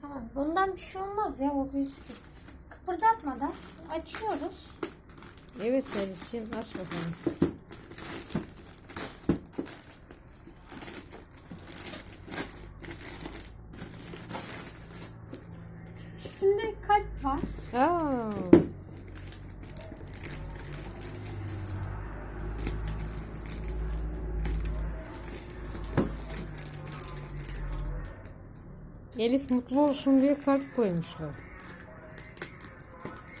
Tamam. Bundan bir şey olmaz ya o bir Kıpırdatmadan açıyoruz. Evet Elif'ciğim aç bakalım. Üstünde kalp var. Aa, Elif mutlu olsun diye kalp koymuşlar.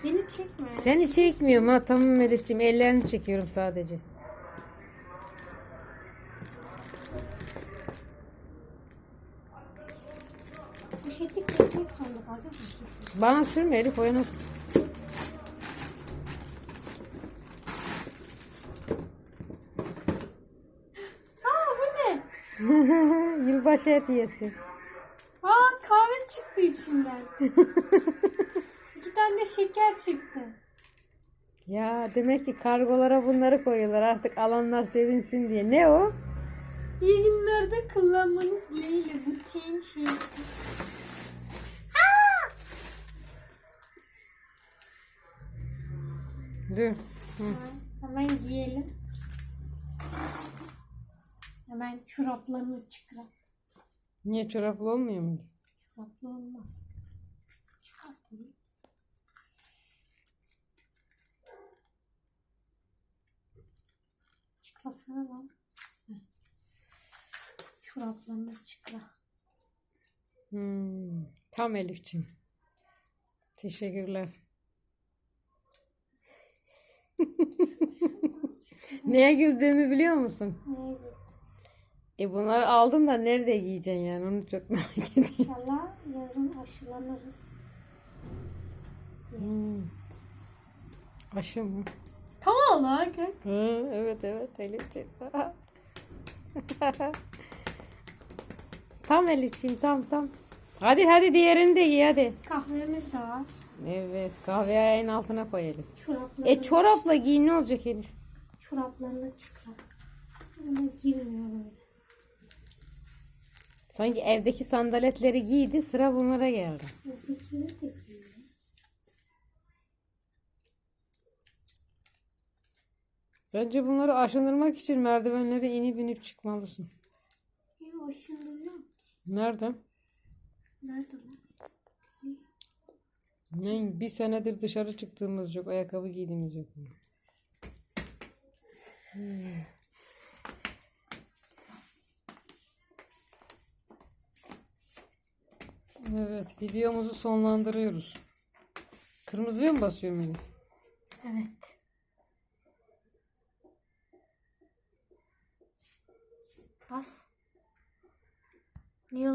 Beni çekme. Seni çekmiyorum ha tamam Elif'ciğim ellerini çekiyorum sadece. Poşeti kesmek zorunda kalacak mı kesin? Bana sürme Elif oyunu. Aa bu ne? Yılbaşı hediyesi. Çıktı içinden. İki tane de şeker çıktı. Ya demek ki kargolara bunları koyuyorlar artık alanlar sevinsin diye. Ne o? İyi günlerde kullanmanız dileğiyle butiğin şeyi. Dur. Hı. Hemen giyelim. Hemen çoraplarını çıkar. Niye çoraplı olmuyor mu? Çoraplı olmaz. Çıkartayım. Çıkmasana lan. Çoraplarını çıkar. Hmm, tam Elif'ciğim. Teşekkürler. Neye güldüğümü biliyor musun? Neydi? E bunları aldın da nerede giyeceksin yani onu çok merak ediyorum. İnşallah yazın aşılanırız. Hmm. Aşı mı? Tam olarak. ha. Hı, evet evet Elif'ciğim. tam Elif'ciğim tam tam. Hadi hadi diğerini de giy hadi. Kahvemiz de var. Evet kahveyi ayağın altına koy Elif. Çoraplarını, E çorapla giy ne olacak Elif? çoraplarını çıkar. Ama girmiyor. Sanki evdeki sandaletleri giydi sıra bunlara geldi. Bence bunları aşındırmak için merdivenlere inip inip çıkmalısın. Ya aşındırmam ki. Nereden? Nerede lan? Ne, bir senedir dışarı çıktığımız yok, ayakkabı giydiğimiz yok. Hmm. Evet, videomuzu sonlandırıyoruz. Kırmızıya mı basıyorum Elif? Evet. Bas.